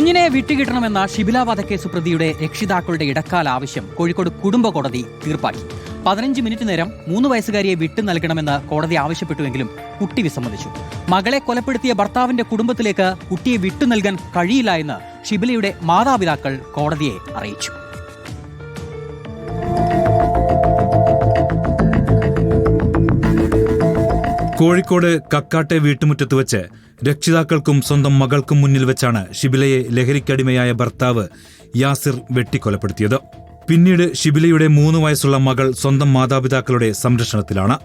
കുഞ്ഞിനെ വിട്ടുകിട്ടണമെന്ന വധക്കേസ് പ്രതിയുടെ രക്ഷിതാക്കളുടെ ഇടക്കാല ആവശ്യം കോഴിക്കോട് കുടുംബ കോടതി തീർപ്പാക്കി. പതിനഞ്ച് മിനിറ്റ് നേരം മൂന്ന് വയസ്സുകാരിയെ വിട്ടു നൽകണമെന്ന് കോടതി ആവശ്യപ്പെട്ടുവെങ്കിലും കുട്ടി വിസമ്മതിച്ചു മകളെ കൊലപ്പെടുത്തിയ ഭർത്താവിന്റെ കുടുംബത്തിലേക്ക് കുട്ടിയെ വിട്ടു നൽകാൻ കഴിയില്ല എന്ന് ഷിബിലയുടെ മാതാപിതാക്കൾ കോടതിയെ അറിയിച്ചു. കോഴിക്കോട് കക്കാട്ടെ വീട്ടുമുറ്റത്ത് വെച്ച് രക്ഷിതാക്കൾക്കും സ്വന്തം മകൾക്കും മുന്നിൽ വെച്ചാണ് ഷിബിലയെ ലഹരിക്കടിമയായ ഭർത്താവ് യാസിർ വെട്ടിക്കൊലപ്പെടുത്തിയത്. പിന്നീട് ഷിബിലയുടെ മൂന്ന് വയസ്സുള്ള മകൾ സ്വന്തം മാതാപിതാക്കളുടെ സംരക്ഷണത്തിലാണ്.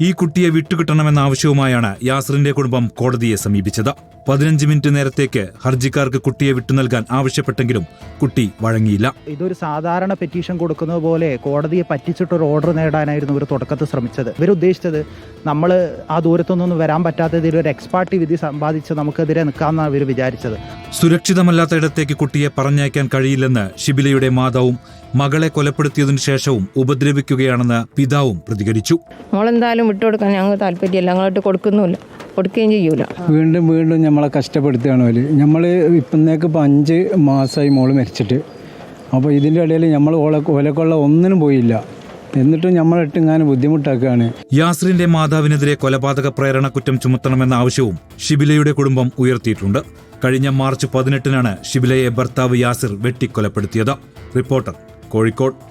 ഈ കുട്ടിയെ വിട്ടുകിട്ടണമെന്ന ആവശ്യവുമായാണ് യാസിറിന്റെ കുടുംബം കോടതിയെ സമീപിച്ചത്. പതിനഞ്ച് മിനിറ്റ് നേരത്തേക്ക് ഹർജിക്കാർക്ക് കുട്ടിയെ വിട്ടു നൽകാൻ ആവശ്യപ്പെട്ടെങ്കിലും കുട്ടി വഴങ്ങിയില്ല. ഇതൊരു സാധാരണ പെറ്റീഷൻ കൊടുക്കുന്നത് പോലെ കോടതിയെ പറ്റിച്ചിട്ടൊരു ഓർഡർ നേടാനായിരുന്നു ഇവർ തുടക്കത്തിൽ ശ്രമിച്ചത്. ഇവരുദ്ദേശിച്ചത് നമ്മൾ ആ ദൂരത്തൊന്നും വരാൻ പറ്റാത്തതിൽ ഒരു എക്സ്പാർട്ടി വിധി സമ്പാദിച്ച് നമുക്കെതിരെ നിൽക്കാമെന്നാണ് ഇവർ വിചാരിച്ചത്. സുരക്ഷിതമല്ലാത്ത ഇടത്തേക്ക് കുട്ടിയെ പറഞ്ഞയക്കാൻ കഴിയില്ലെന്ന് ഷിബിലയുടെ മാതാവും മകളെ കൊലപ്പെടുത്തിയതിനു ശേഷവും ഉപദ്രവിക്കുകയാണെന്ന് പിതാവും പ്രതികരിച്ചു. മോളെന്തായാലും വിട്ടുകൊടുക്കാൻ ഞങ്ങൾ താല്പര്യമില്ല. ഞങ്ങളോട്ട് കൊടുക്കുന്നുമില്ല. കൊടുക്കുകയും ചെയ്യൂല. വീണ്ടും വീണ്ടും നമ്മളെ കഷ്ടപ്പെടുത്തുകയാണ് അവർ നമ്മൾ ഇപ്പന്നേക്ക് ഇപ്പം അഞ്ച് മാസമായി മോൾ മരിച്ചിട്ട്. അപ്പോൾ ഇതിന്റെ ഇടയിൽ നമ്മൾ ഓളെ ഓലക്കൊള്ള ഒന്നിനും പോയില്ല. എന്നിട്ടും നമ്മളിട്ട് ഇങ്ങനെ ബുദ്ധിമുട്ടാക്കുകയാണ്. യാസ്രിന്റെ മാതാവിനെതിരെ കൊലപാതക പ്രേരണ കുറ്റം ചുമത്തണമെന്ന ആവശ്യവും ഷിബിലയുടെ കുടുംബം ഉയർത്തിയിട്ടുണ്ട്. കഴിഞ്ഞ മാർച്ച് പതിനെട്ടിനാണ് ഷിബിലയെ ഭർത്താവ് യാസിർ വെട്ടിക്കൊലപ്പെടുത്തിയത്. റിപ്പോർട്ടർ കോഴിക്കോട്.